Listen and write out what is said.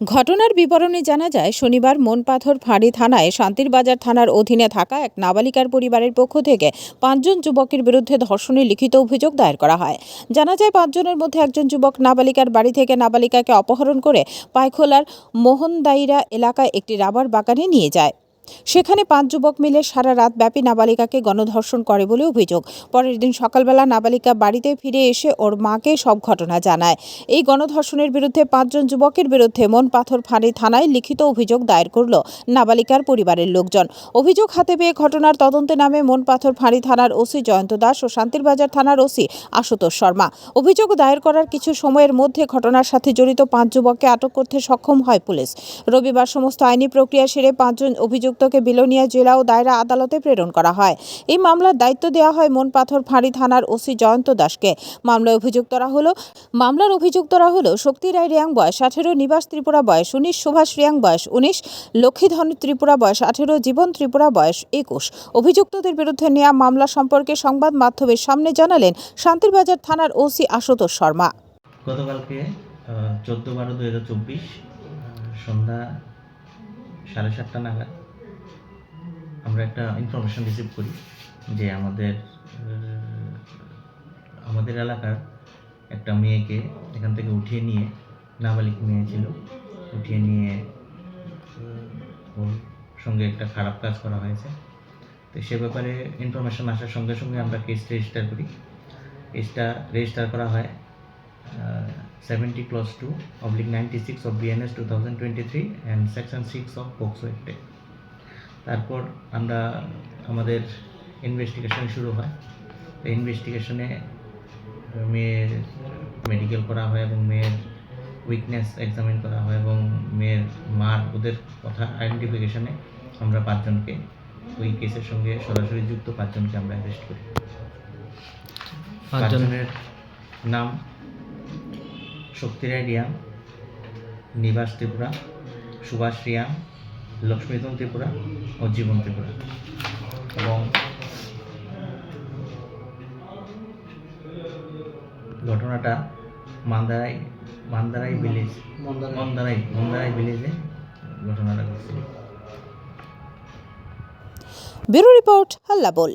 ঘটনার বিবরণে জানা যায়, শনিবার মনপাথর ফাঁড়ি থানায় শান্তিরবাজার থানার অধীনে থাকা এক নাবালিকার পরিবারের পক্ষ থেকে পাঁচজন যুবকের বিরুদ্ধে ধর্ষণের লিখিত অভিযোগ দায়ের করা হয়। জানা যায়, পাঁচজনের মধ্যে একজন যুবক নাবালিকার বাড়ি থেকে নাবালিকাকে অপহরণ করে পায়খোলার মোহনদাইরা এলাকায় একটি রাবার বাগানে নিয়ে যায়। সেখানে পাঁচ যুবক মিলে সারা রাত ব্যাপী নাবালিকাকে গণধর্ষণ করে বলে অভিযোগ। পরের দিন সকালবেলা নাবালিকা বাড়িতে ফিরে এসে ওর মাকে সব ঘটনা জানায়। এই গণধর্ষণের বিরুদ্ধে পাঁচজন যুবকের বিরুদ্ধে মন পাথর ফাঁড়ি থানায় লিখিত অভিযোগ দায়ের করল নাবালিকার পরিবারের লোকজন। অভিযোগ হাতে পেয়ে ঘটনার তদন্তে নামে মন পাথর ফাঁড়ি থানার ওসি জয়ন্ত দাস ও শান্তিরবাজার থানার ওসি আশুতোষ শর্মা। অভিযোগ দায়ের করার কিছু সময়ের মধ্যে ঘটনার সাথে জড়িত পাঁচ যুবককে আটক করতে সক্ষম হয় পুলিশ। রবিবার সমস্ত আইনি প্রক্রিয়া সেরে পাঁচজন অভিযুক্তকে বিলোনিয়া জেলা ও দায়রা আদালতে প্রেরণ করা হয়। এই মামলার দায়িত্ব দেওয়া হয় মনপাথর ফাঁড়ি থানার ওসি জয়ন্ত দাসকে। মামলায় অভিযুক্তরা হলো, মামলার অভিযুক্তরা হলো শক্তি রায় রিয়াং, বয়স আঠেরো, নিবাস ত্রিপুরা, বয়স উনিশ, সুভাষ রিয়াং, বয়স উনিশ, লক্ষ্মীধন ত্রিপুরা, বয়স আঠেরো, জীবন ত্রিপুরা, বয়স একুশ। অভিযুক্তদের বিরুদ্ধে নেওয়া মামলা সম্পর্কে সংবাদ মাধ্যমের সামনে জানালেন শান্তিরবাজার থানার ওসি আশুতোষ শর্মা। গতকালকে চোদ্দ বারো দু সন্ধ্যা সাড়ে সাতটা নাগাদ আমরা একটা ইনফরমেশন রিসিভ করি যে আমাদের আমাদের এলাকার একটা মেয়েকে এখান থেকে উঠিয়ে নিয়ে নাবালিক মেয়ে ছিল, উঠিয়ে নিয়ে ওর সঙ্গে একটা খারাপ কাজ করা হয়েছে। তো সে ব্যাপারে ইনফরমেশন আসার সঙ্গে সঙ্গে আমরা কেস রেজিস্টার করি। কেসটা রেজিস্টার করা হয় seventy clause two oblique ninety six of BNS two thousand twenty three and section six of POCSO অ্যাক্টে তারপর আমরা আমাদের ইনভেস্টিগেশন শুরু হয়। তো ইনভেস্টিগেশনে মেয়ের মেডিকেল করা হয় এবং মেয়ের উইকনেস এক্সামিন করা হয় এবং মেয়ের মার ওদের কথা আইডেন্টিফিকেশনে আমরা পাঁচজনকে ওই কেসের সঙ্গে সরাসরি যুক্ত পাঁচজনকে আমরা অ্যারেস্ট করি। পাঁচজনের নাম শক্তিরায় রিয়াং নিবাস ত্রিপুরা সুভাষ রিয়াং লক্ষ্মীধন ত্রিপুরা ও জীবন ত্রিপুরা। এবং ঘটনাটা মান্দারাই মান্দারাই ভিলেজ মন্দারাই। মন্দারাই ভিলেজে ঘটনাটা ঘটছিল। ব্যুরো রিপোর্ট হাল্লা বল।